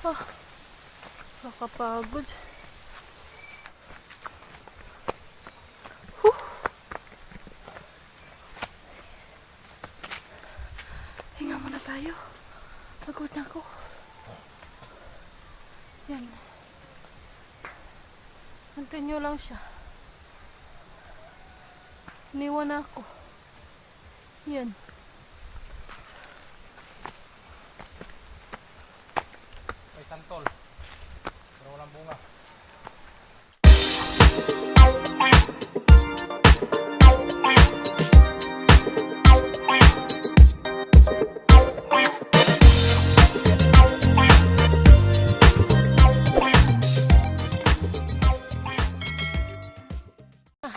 Ah, nakapagod. Huh. Hinga muna tayo. Pagod na ako. Yan. Continue lang siya. Niwan ako. Yan. May santol. Walang bunga.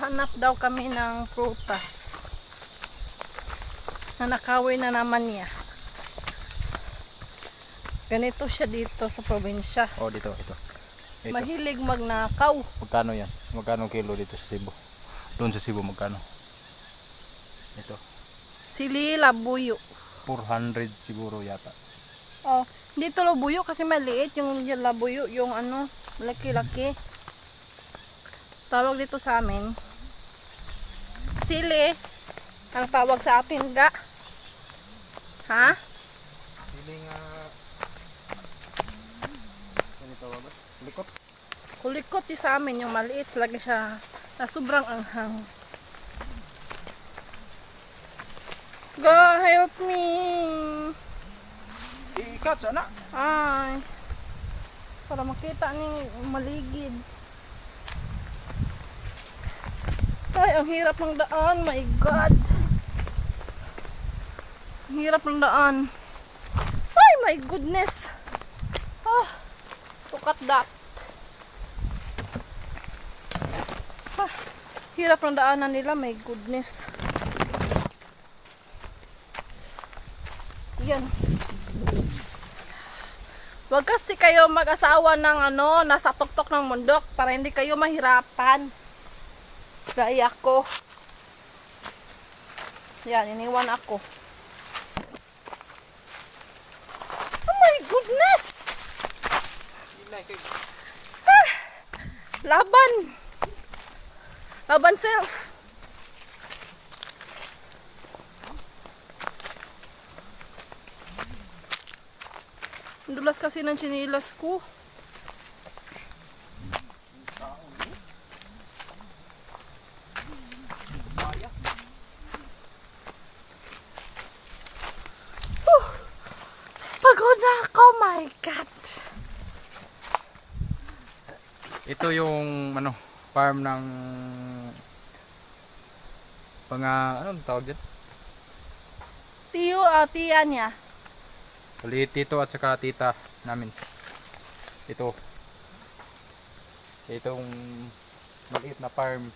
Hanap daw kami ng prutas. Nanakawin na naman niya. Ganito siya dito sa probinsya. Oh, dito, ito. Ito. Mahilig magnakaw. Magkano yan? Magkano kilo dito sa Cebu? Doon sa Cebu magkano? Ito. Sili labuyo. 400 siguro yata. Oh, dito labuyo kasi maliit yung labuyo, yung ano, laki-laki. Tawag dito sa amin. Sili. Ang tawag sa atin ga. Ha? Piling uh, ano tawag ba? Likot. Kulikot yung sa amin, yung maliit. Lagi siya na sobrang anghang. Go, help me. Ikat sana. Ay. Para makita ni maligid. Ay, ang hirap ng daan. My God. Ang hirap ng daan. Ay, my goodness. Ah, look at that. Hirap ng daanan nila. My goodness. Yan. Huwag kasi kayo mag-asawa ng ano, nasa tuktok ng mundok para hindi kayo mahirapan. Gaya ko. Yan, iniwan ako. Oh my goodness! Laban! Laban self! Dulas kasi ng chinilas ko. My God! Ito yung ano, farm ng mga anong tawag dyan? Tiyo, ah, tiya niya. Bali tito at saka tita namin. Ito. Itong maliit na farm.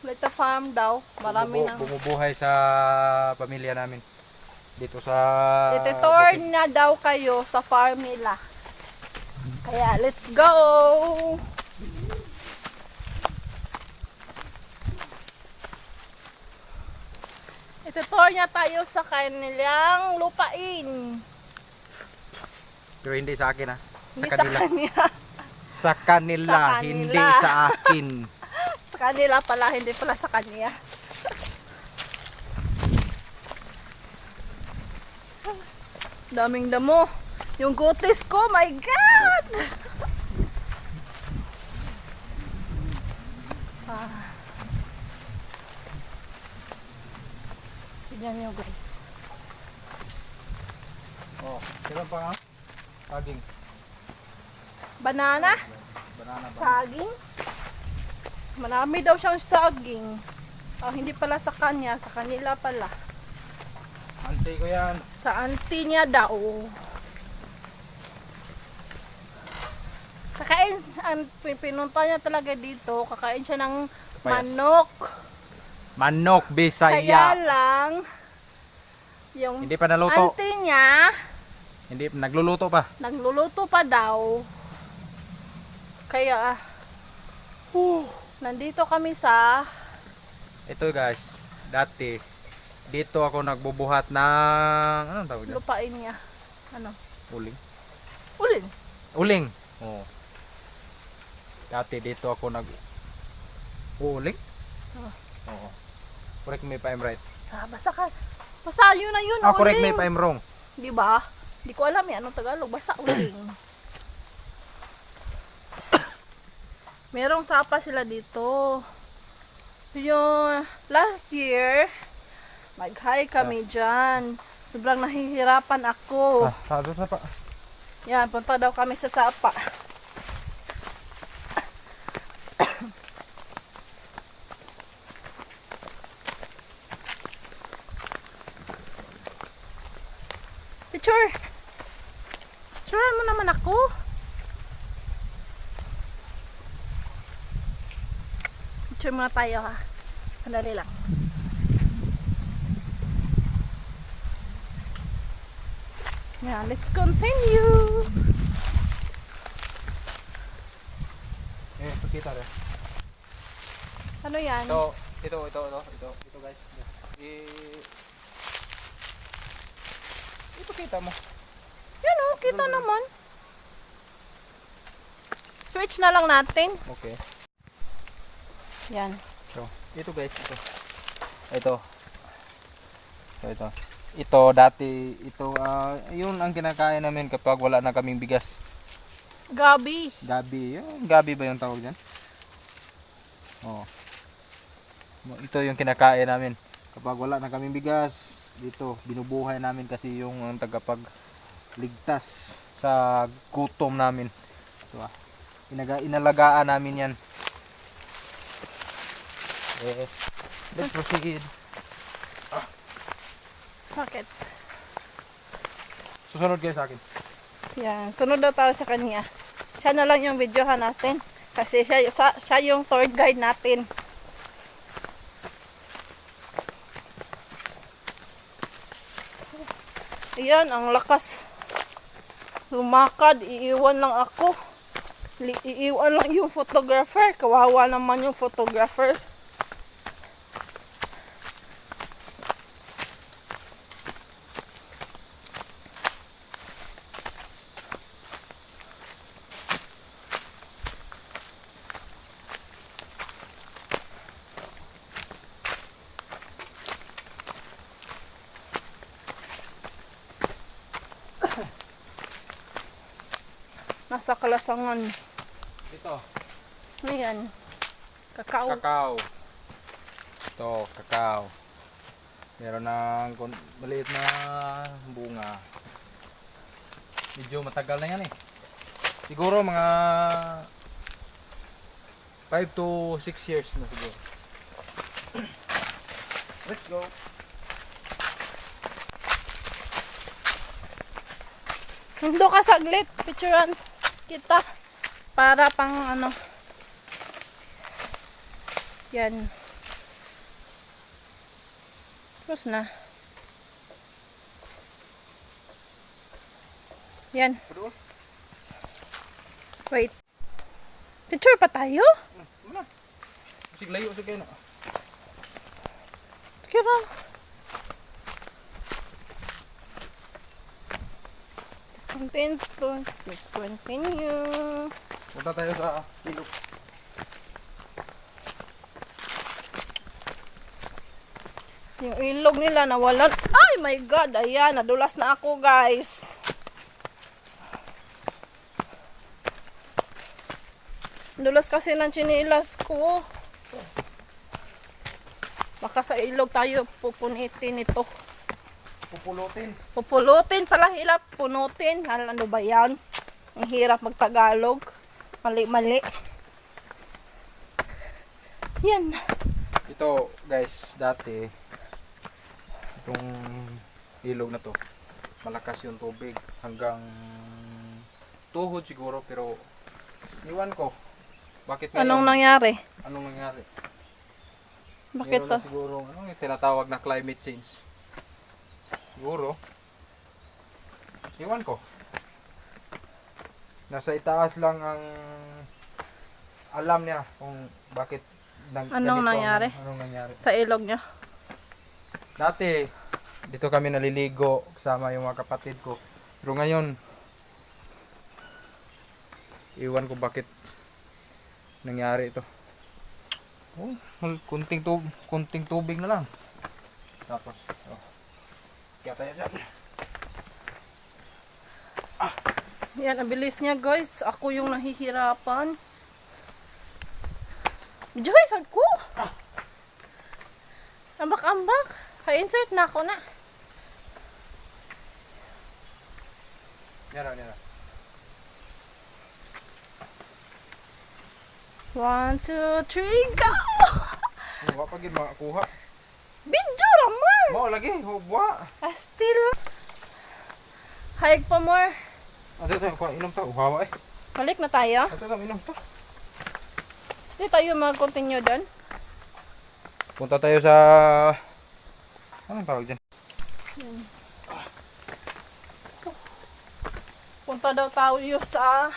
Little farm daw. Marami Bumubu- nang... Bumubuhay sa pamilya namin. Dito sa Ititor na daw kayo sa farm nila. Kaya, let's go! Ititor niya tayo sa kanilang lupain. Pero hindi sa akin ha. Sa Hindi sa kanila. kanya. Sa kanila, Sa kanila. hindi sa akin. sa kanila pala, hindi pala sa kanya. Daming damo. Yung kutis ko, my God! ah. Tignan nyo guys. oh, sila pa ha? Saging. Banana, Banana ba? saging. Marami daw siyang saging. Ah, hindi pala sa kanya, sa kanila pala. Ante ko yan. Sa auntie niya daw. Kakain, ang pin- pinunta niya talaga dito, kakain siya ng Papayas. Manok. Manok Kaya Bisaya. lang, yung Hindi pa naluto. auntie niya, Hindi nagluluto pa. nagluluto pa daw. Kaya, uh, nandito kami sa Ito guys, dati dito ako nagbubuhat ng anong tawag dyan? lupain niya. Ano? Uling. Ulin. Uling. Oo. Dati dito ako nag uling. Ah. Oo. Correct me if I'm right. Ah, basta ka. Basta yun na yun. Ah, correct me uling. if I'm wrong. Di ba? Di ko alam eh, anong Tagalog. Basta uling. Merong sapa sila dito. Yung last year, mag-hi kami dyan. Sobrang nahihirapan ako. Ah, na pa. Yan, punta daw kami sa sapa. Picture! Picturean mo naman ako. Picture muna tayo ha. Sandali lang. Yeah, let's continue. Eh, pakita rin. Ano yan? Ito, ito, ito, ito, ito, ito guys. I Ipakita mo. Yan oh, kita naman. Switch na lang natin. Okay. Yan. So, ito guys, ito. Ito. So, ito. Ito, dati, ito, ah, yun ang kinakain namin kapag wala na kaming bigas. Gabi. Gabi, yun, gabi ba yung tawag dyan? Oo. Ito yung kinakain namin. Kapag wala na kaming bigas, dito, binubuhay namin kasi yung ang tagapagligtas sa gutom namin. Ah, inaga, inalagaan namin yan. Eh, let's proceed. Bakit? Susunod kayo sa akin. Yan. Sunod daw tayo sa kanya. Siya na lang yung videohan natin. Kasi siya, sa, siya yung tour guide natin. Ayan, ang lakas. Lumakad, iiwan lang ako. Iiwan lang yung photographer. Kawawa naman yung photographer. Nasa kalasangan. Ito, Ayan. Kakao. kakao. Ito, kakao. Meron ng maliit na bunga. Medyo matagal na yan eh. Siguro mga 5 to 6 years na siguro. Let's go. Hindo ka saglit. Picturean kita. Para pang ano. Yan. Tapos na. Yan. Wait. Picture pa tayo? Sige layo sige na. Sige na. Continue. Let's continue. Punta tayo sa ilog. Yung ilog nila nawalan. Ay my god, ayan, nadulas na ako guys. Nadulas kasi ng chinilas ko. Baka sa ilog tayo pupunitin ito. Pupulutin. Pupulutin pala hilap, punutin. Ano ba yan? Ang hirap magtagalog. Mali-mali. Yan. Ito guys, dati itong ilog na to malakas yung tubig hanggang tuhod siguro pero iwan ko bakit ngayon? Anong nangyari? anong nangyari Bakit Meron to? siguro anong tinatawag na climate change siguro iwan ko nasa itaas lang ang alam niya kung bakit nang, Anong ganito ang- nangyari? anong nangyari Sa ilog niya. Dati, dito kami naliligo kasama yung mga kapatid ko. Pero ngayon, Iwan ko bakit nangyari ito. Oh, kunting tub kunting tubig na lang. Tapos, oh. Kaya tayo dyan. Yan, ang bilis niya guys. Ako yung nahihirapan. Joy, saan ko? Ambak-ambak. Pa-insert na ako na. Nera, nera. One, two, three, go! Huwag pa gid makakuha. Video! Mo lagi, hubwa. Ah, still. Hayag pa more. Ato tayo, kuha inom ta, uhawa eh. Balik na tayo. Ato tayo, inom ta. Hindi tayo mag-continue doon. Punta tayo sa... Anong tawag dyan? Punta daw tayo sa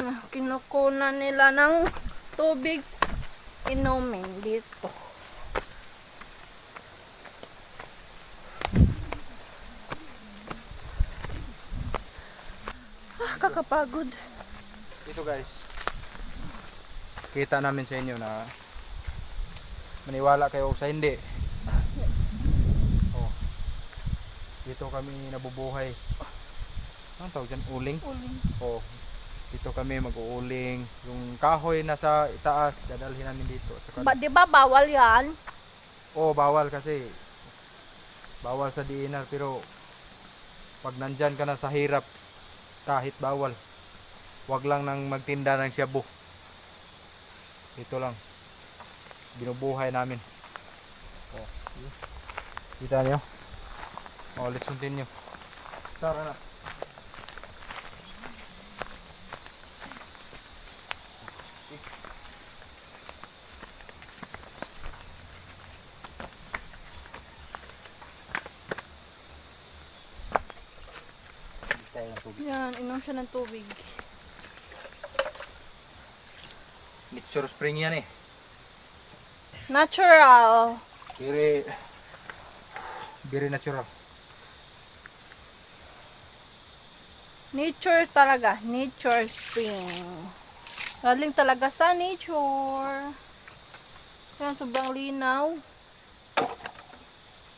ah, kinukunan nila ng tubig inumin dito. Ah, kakapagod. Ito guys. Kita namin sa inyo na maniwala kayo sa hindi. Oh. Dito kami nabubuhay. Anong tawag dyan? Uling? Uling. Oh. Dito kami mag-uuling. Yung kahoy nasa itaas, dadalhin namin dito. Saka- Ba, di ba bawal yan? Oo, bawal kasi. Bawal sa DNR pero pag nandyan ka na sa hirap, kahit bawal. Wag lang nang magtinda ng shabu. Ito lang. Binubuhay namin. Oh. Kita niyo? Oh, let's continue. Tara na. Tayo ng tubig. Yan, inom siya ng tubig. Nature spring yan eh. Natural. Very, very natural. Nature talaga. Nature spring. Galing talaga sa nature. Yan, sobrang linaw.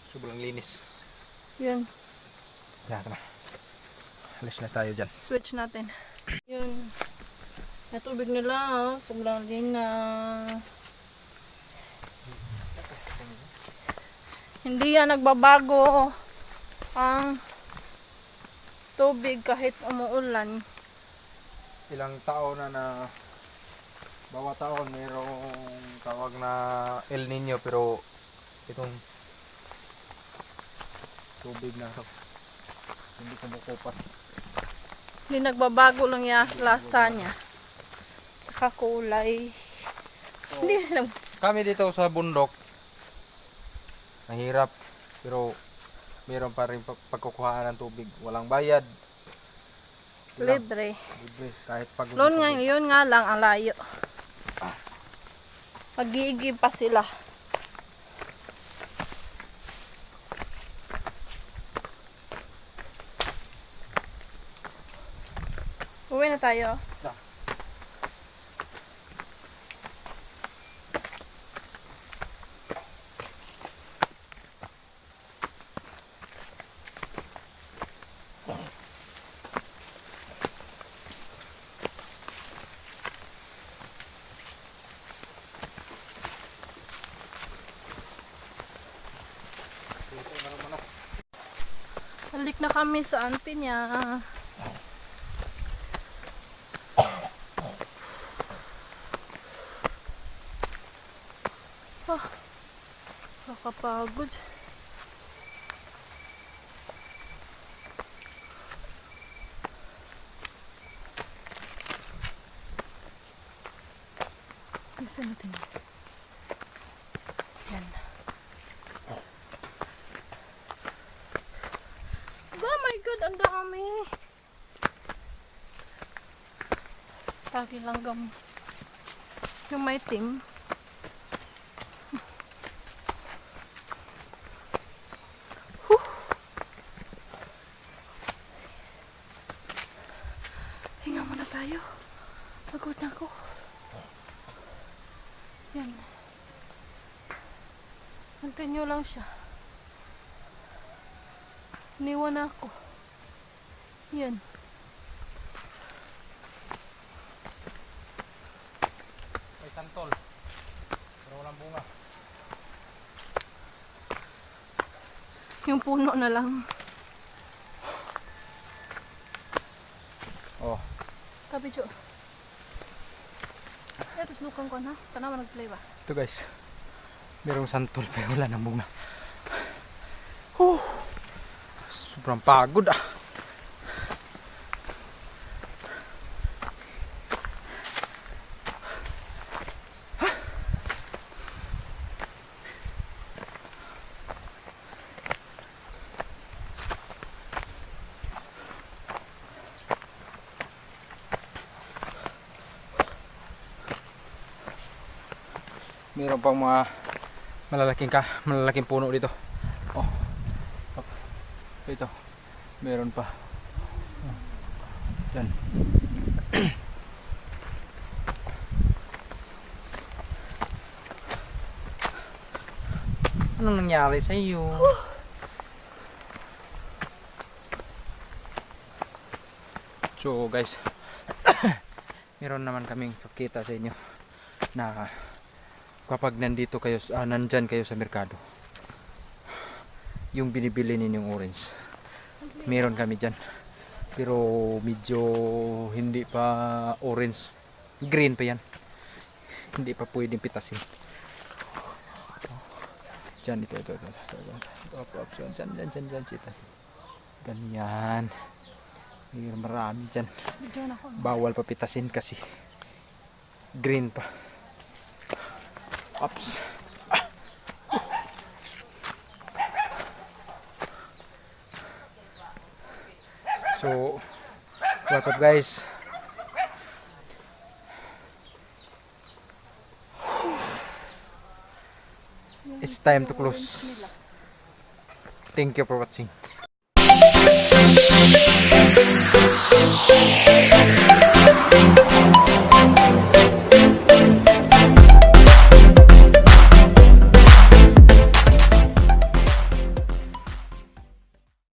Sobrang linis. Yun, Yan, tama. Alis na tayo dyan. switch natin. Yun. Yung tubig nila, oh, sobrang linaw. Hindi yan nagbabago ang tubig kahit umuulan. Ilang taon na na bawat taon mayroong tawag na El Nino pero itong tubig na to hindi kumukupas. Hindi nagbabago lang yung lasa niya. Tsaka kulay. Hindi nag Kami dito sa bundok mahirap pero meron pa rin pag- pagkukuhaan ng tubig. Walang bayad. Lang, libre. Libre. Kahit pag Loan nga, yun nga lang ang layo. Mag-iigib pa sila. Uwi na tayo. Na. Balik na kami sa auntie niya. Ah, nakakapagod. Isa natin. Yan. Oh my god, ang dami. Tagi langgam. Yung may tim. Huh. Tayo. Pagod na ako. Yan. Continue lang siya. Niwan na ako. Yan. May santol. Pero walang bunga. Yung puno na lang. Oh, Tabi, Jo. Ito, sunukan ko na. Tanawa nag-play ba? ito guys. Merong santol pero wala nang bunga. Huh. Sobrang pagod ah. Meron pang mga malalaking ka, malalaking puno dito. Oh. Op. Ito. Meron pa. Oh. Diyan. Anong nangyari sa iyo? So guys, meron naman kaming pakita sa inyo na kapag nandito kayo, ah, nandyan kayo sa merkado, yung binibili ninyong orange, meron kami dyan. Pero medyo hindi pa orange, green pa yan. Hindi pa pwedeng pitasin. Dyan, ito, ito, ito, ito, ito, ito. Up, up, so, dyan, dyan, dyan, dyan, sitas. Ganyan. Mayroon marami dyan. Diyan. Bawal pa pitasin kasi green pa. Ops. So, what's up guys? It's time to close. Thank you for watching.